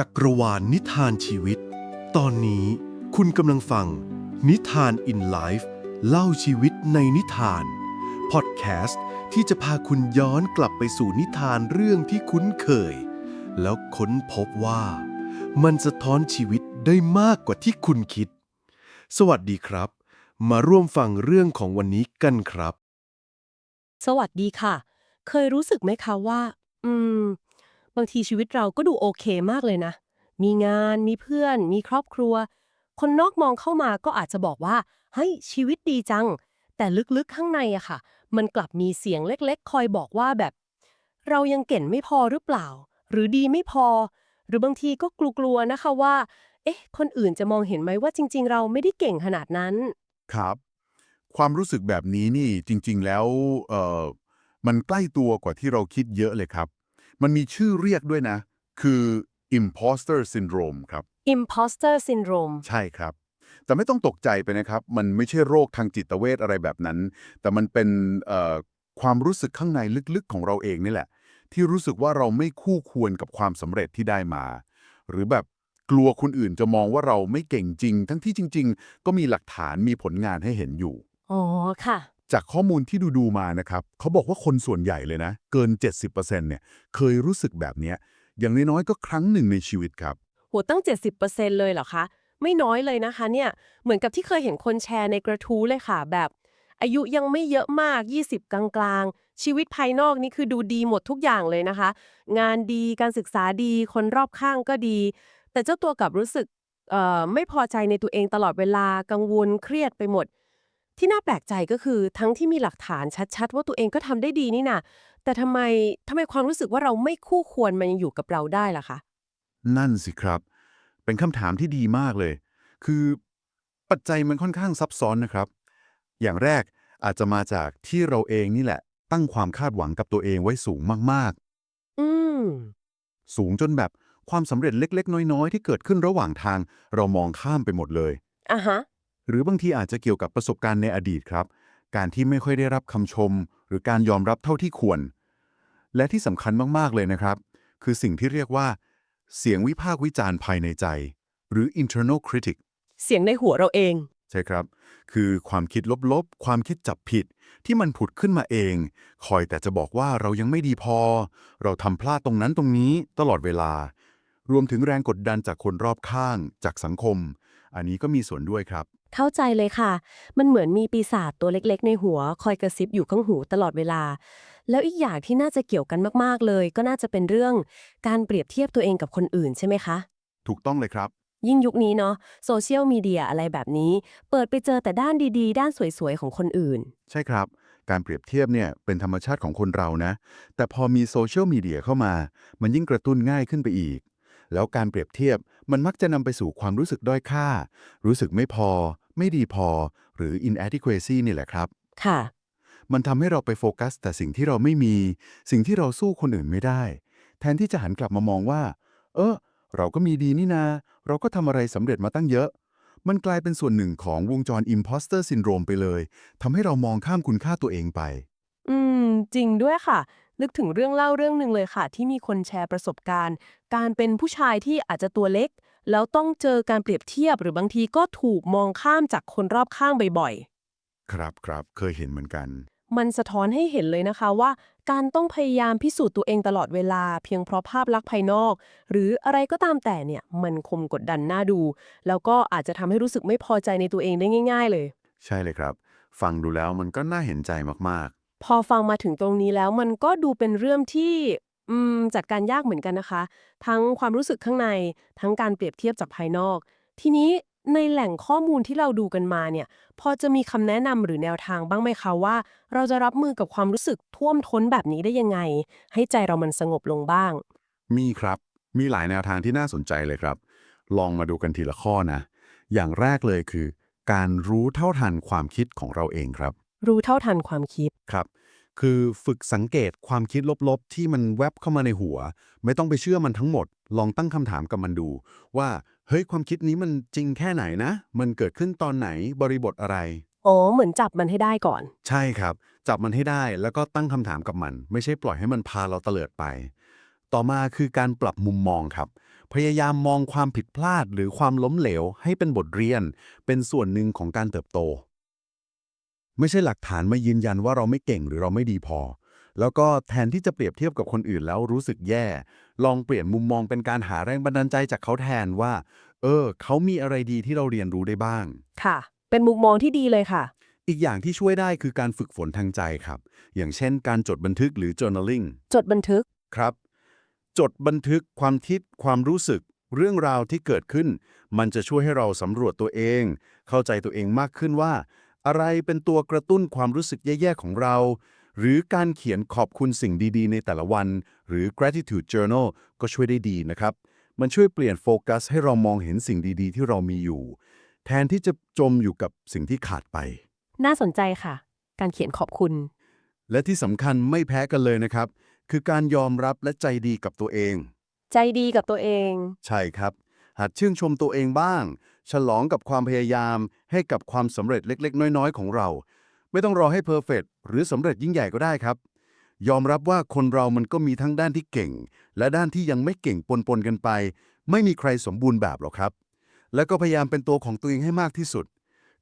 จักรวาลนิทานชีวิต ตอนนี้คุณกำลังฟัง นิทาน in life เล่าชีวิตในนิทานพอดแคสต์ที่จะพาคุณย้อนกลับไปสู่นิทานเรื่องที่คุ้นเคย แล้วค้นพบว่า มันสะท้อนชีวิตได้มากกว่าที่คุณคิด สวัสดีครับ มาร่วมฟังเรื่องของวันนี้กันครับ สวัสดีค่ะ เคยรู้สึกไหมคะว่า อืม บางทีชีวิตเราก็ดูโอเคมากเลยนะ มีงาน มีเพื่อน มีครอบครัว คนนอกมองเข้ามาก็อาจจะบอกว่าเฮ้ยชีวิตดีจัง แต่ลึกๆข้างในอะค่ะ มันกลับมีเสียงเล็กๆ คอยบอกว่าแบบ เรายังเก่งไม่พอหรือเปล่า หรือดีไม่พอ หรือบางทีก็กลัวๆนะคะว่า เอ๊ะ คนอื่นจะมองเห็นไหมว่าจริง ๆ เราไม่ได้เก่งขนาดนั้น ครับ ความรู้สึกแบบนี้นี่จริง ๆ แล้วเออมันใกล้ตัวกว่าที่เราคิดเยอะเลยครับ มันมีชื่อเรียกด้วยนะ คือ imposter syndrome ครับ imposter syndrome ใช่ครับ แต่ไม่ต้องตกใจไปนะครับ มันไม่ใช่โรคทางจิตเวชอะไรแบบนั้น แต่มันเป็นเอ่อความรู้สึกข้างในลึกๆของเราเองนี่แหละ ที่รู้สึกว่าเราไม่คู่ควรกับความสำเร็จที่ได้มา หรือแบบกลัวคนอื่นจะมองว่าเราไม่เก่งจริง ทั้งที่จริง ๆ ก็มีหลักฐานมีผลงานให้เห็นอยู่ อ๋อ ค่ะ จากข้อมูลที่ดูดูๆมานะครับเขาบอกว่าคนส่วนใหญ่เลยนะ เกิน 70%เนี่ยเคยรู้สึกแบบเนี้ยอย่างน้อยๆก็ครั้งหนึ่งในชีวิตครับ โหตั้ง 70%เลยเหรอคะ ไม่น้อยเลยนะคะเนี่ยเหมือนกับที่เคยเห็นคนแชร์ในกระทู้เลยค่ะ แบบ อายุยังไม่เยอะมาก 20 กลางๆ ชีวิตภายนอกนี่คือดูดีหมดทุกอย่างเลยนะคะ งานดีการศึกษาดีคนรอบข้างก็ดี แต่เจ้าตัวกลับรู้สึกเออไม่พอใจในตัวเองตลอดเวลากังวลเครียดไปหมด ที่น่าแปลกใจก็คือทั้งที่มีหลักฐานชัดๆ ว่าตัวเองก็ทำได้ดีนี่นะแต่ทำไมทำไมความรู้สึกว่าเราไม่คู่ควรมันยังอยู่กับเราได้ล่ะคะนั่นสิครับ เป็นคำถามที่ดีมากเลย คือปัจจัยมันค่อนข้างซับซ้อนนะครับ อย่างแรกอาจจะมาจากที่เราเองนี่แหละ ตั้งความคาดหวังกับตัวเองไว้สูงมากอืม ๆ สูงจนแบบความสำเร็จเล็ก ๆ น้อย ๆ ที่เกิดขึ้นระหว่างทาง เรามองข้ามไปหมดเลย อะฮะ หรือบางทีอาจจะเกี่ยวกับประสบการณ์ในอดีตครับ การที่ไม่ค่อยได้รับคำชม หรือการยอมรับเท่าที่ควร และที่สำคัญมากๆเลยนะครับ คือสิ่งที่เรียกว่า เสียงวิพากษ์วิจารณ์ภายในใจ หรือ internal critic เสียงในหัวเราเอง ใช่ครับ คือความคิดลบๆ ความคิดจับผิด ที่มันผุดขึ้นมาเอง คอยแต่จะบอกว่าเรายังไม่ดีพอ เราทำพลาดตรงนั้นตรงนี้ตลอดเวลา รวมถึงแรงกดดันจากคนรอบข้าง จากสังคม อันนี้ก็มีส่วนด้วยครับ เข้าใจเลยค่ะ มันเหมือนมีปีศาจตัวเล็กๆ ในหัว คอยกระซิบอยู่ข้างหูตลอดเวลา แล้วอีกอย่างที่น่าจะเกี่ยวกันมากๆเลย ก็น่าจะเป็นเรื่องการเปรียบเทียบตัวเองกับคนอื่นใช่ไหมคะ ถูกต้องเลยครับ ยิ่งยุคนี้เนาะโซเชียลมีเดียอะไรแบบนี้ เปิดไปเจอแต่ด้านดีๆ ด้านสวยๆของคนอื่น ใช่ครับ การเปรียบเทียบเนี่ยเป็นธรรมชาติของคนเรานะ แต่พอมีโซเชียลมีเดียเข้ามา มันยิ่งกระตุ้นง่ายขึ้นไปอีก แล้วการเปรียบเทียบมันมักจะนำไปสู่ความรู้สึกด้อยค่า รู้สึกไม่พอ ไม่ดีพอ หรือ inadequacy นี่แหละครับ ค่ะ มันทำให้เราไปโฟกัส แต่สิ่งที่เราไม่มี สิ่งที่เราสู้คนอื่นไม่ได้ แทนที่จะหันกลับมามองว่า เออ เราก็มีดีนี่นา เราก็ทำอะไรสำเร็จมาตั้งเยอะ มันกลายเป็นส่วนหนึ่งของวงจร imposter syndrome ไปเลยทำให้เรามองข้ามคุณค่าตัวเองไป อืม จริงด้วยค่ะ นึกถึงเรื่องเล่าเรื่องหนึ่งเลยค่ะ ที่มีคนแชร์ประสบการณ์ การเป็นผู้ชายที่อาจจะตัวเล็ก แล้วต้องเจอการเปรียบเทียบหรือบางทีก็ถูกมองข้ามจากคนรอบข้างบ่อยครับครับเคยเห็นเหมือนกัน ๆ มันสะท้อนให้เห็นเลยนะคะว่า การต้องพยายามพิสูจน์ตัวเองตลอดเวลา เพียงเพราะภาพลักษณ์ภายนอก หรืออะไรก็ตามแต่เนี่ยมันคมกดดันน่าดู แล้วก็อาจจะทำให้รู้สึกไม่พอใจในตัวเองได้ง่าย ๆ เลย ใช่เลยครับ ฟังดูแล้วมันก็น่าเห็นใจมาก พอฟังมาถึงตรงนี้แล้วมันก็ดูเป็นเรื่องที่ อืม จัดการยากเหมือนกันนะคะ ทั้งความรู้สึกข้างใน ทั้งการเปรียบเทียบจากภายนอก ทีนี้ในแหล่งข้อมูลที่เราดูกันมาเนี่ย พอจะมีคำแนะนำหรือแนวทางบ้างไหมคะว่า เราจะรับมือกับความรู้สึกท่วมท้นแบบนี้ได้ยังไง ให้ใจเรามันสงบลงบ้างๆมีครับ มีหลายแนวทางที่น่าสนใจเลยครับ ลองมาดูกันทีละข้อนะ อย่างแรกเลยคือ การรู้เท่าทันความคิดของเราเองครับ รู้เท่าทันความคิด ครับ คือฝึกสังเกตความคิดลบๆ ที่มันแวบเข้ามาในหัว ไม่ต้องไปเชื่อมันทั้งหมด ลองตั้งคำถามกับมันดู ว่า เฮ้ยความคิดนี้มันจริงแค่ไหนนะ มันเกิดขึ้นตอนไหนบริบทอะไร อ๋อ เหมือนจับมันให้ได้ก่อน ใช่ครับ จับมันให้ได้แล้วก็ตั้งคำถามกับมัน ไม่ใช่ปล่อยให้มันพาเราเตลิดไป ต่อมาคือการปรับมุมมองครับพพยายามมองความผิดพลาดหรือความล้มเหลว ให้เป็นบทเรียน เป็นส่วนหนึ่งของการเติบโต ไม่ใช่หลักฐานมายืนยันว่าเราไม่เก่งหรือเราไม่ดีพอ แล้วก็แทนที่จะเปรียบเทียบกับคนอื่นแล้วรู้สึกแย่ ลองเปลี่ยนมุมมองเป็นการหาแรงบันดาลใจจากเขาแทนว่า เออ เขามีอะไรดีที่เราเรียนรู้ได้บ้าง ค่ะ เป็นมุมมองที่ดีเลยค่ะ อีกอย่างที่ช่วยได้คือการฝึกฝนทางใจครับ อย่างเช่น การจดบันทึกหรือ journaling จดบันทึก ครับ จดบันทึกความคิดความรู้สึก เรื่องราวที่เกิดขึ้น มันจะช่วยให้เราสำรวจตัวเอง เข้าใจตัวเองมากขึ้นว่า อะไรเป็นตัวกระตุ้นความรู้สึกแย่ๆของเรา หรือการเขียนขอบคุณสิ่งดีๆ ในแต่ละวัน หรือ gratitude journal ก็ช่วยได้ดีนะครับ มันช่วยเปลี่ยนโฟกัสให้เรามองเห็นสิ่งดีๆ ที่เรามีอยู่ แทนที่จะจมอยู่กับสิ่งที่ขาดไป น่าสนใจค่ะ การเขียนขอบคุณ และที่สำคัญไม่แพ้กันเลยนะครับ คือการยอมรับและใจดีกับตัวเอง ใจดีกับตัวเอง ใช่ครับ หัดชื่นชมตัวเองบ้าง ฉลองกับความพยายามให้กับความสำเร็จเล็ก ๆ น้อย ๆ ของเรา ไม่ต้องรอให้เพอร์เฟกหรือสำเร็จยิ่งใหญ่ก็ได้ครับ ยอมรับว่าคนเรามันก็มีทั้งด้านที่เก่ง และด้านที่ยังไม่เก่งปนๆกันไป ไม่มีใครสมบูรณ์แบบหรอกครับ แล้วก็พยายามเป็นตัวของตัวเองให้มากที่สุด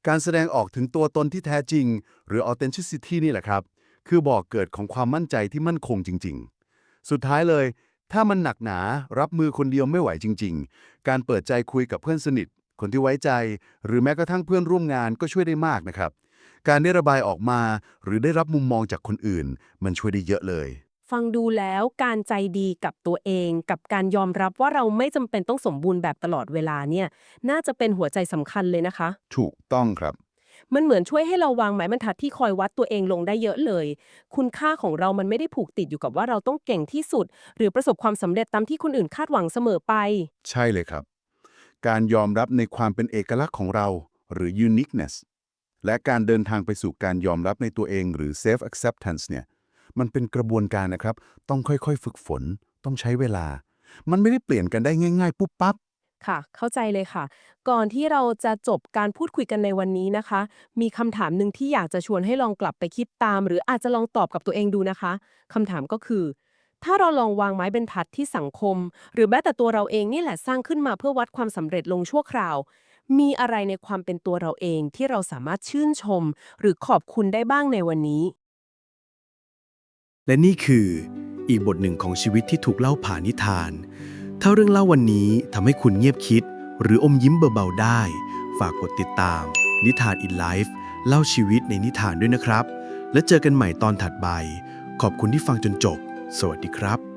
การแสดงออกถึงตัวตนที่แท้จริง หรือ authenticity นี่แหละครับ คือบอกเกิดของความมั่นใจที่มั่นคงจริง ๆ สุดท้ายเลยถ้ามันหนักหนารับมือคนเดียวไม่ไหวจริง ๆ การเปิดใจคุยกับเพื่อนสนิท คนที่ไว้ใจ หรือแม้กระทั่งเพื่อนร่วมงานก็ช่วยได้มากนะครับ การได้ระบายออกมาหรือได้รับมุมมองจากคนอื่น มันช่วยได้เยอะเลย ฟังดูแล้วการใจดีกับตัวเอง กับการยอมรับว่าเราไม่จำเป็นต้องสมบูรณ์แบบตลอดเวลาเนี่ย น่าจะเป็นหัวใจสำคัญเลยนะคะ ถูกต้องครับ มันเหมือนช่วยให้เราวางหมายบรรทัดที่คอยวัดตัวเองลงได้เยอะเลย คุณค่าของเรามันไม่ได้ผูกติดอยู่กับว่าเราต้องเก่งที่สุด หรือประสบความสำเร็จตามที่คนอื่นคาดหวังเสมอไป ใช่เลยครับ การยอมรับในความเป็นเอกลักษณ์ของเรา หรือ uniqueness และการเดินทางไปสู่การยอมรับในตัวเองหรือ self acceptance เนี่ย มันเป็นกระบวนการนะครับ ต้องค่อยๆ ฝึกฝน ต้องใช้เวลา มันไม่ได้เปลี่ยนกันได้ง่าย ๆ ปุ๊บปั๊บ ค่ะ เข้าใจเลยค่ะ ก่อนที่เราจะจบการพูดคุยกันในวันนี้นะคะ มีคำถามหนึ่งที่อยากจะชวนให้ลองกลับไปคิดตาม หรืออาจจะลองตอบกับตัวเองดูนะคะคำถามก็คือ ถ้าเราลองวางไม้บรรทัดที่สังคม หรือแม้แต่ตัวเราเองนี่แหละสร้างขึ้นมาเพื่อวัดความสำเร็จลงชั่วคราว มีอะไรในความเป็นตัวเราเองที่เราสามารถชื่นชม หรือขอบคุณได้บ้างในวันนี้ และนี่คือ อีกบทหนึ่งของชีวิตที่ถูกเล่าผ่านนิทาน ถ้าเรื่องเล่าวันนี้ทำให้คุณเงียบคิด หรืออมยิ้มเบาๆได้ ฝากกดติดตาม นิทาน in life เล่าชีวิตในนิทานด้วยนะครับ และเจอกันใหม่ตอนถัดไปขอบคุณที่ฟังจนจบ สวัสดีครับ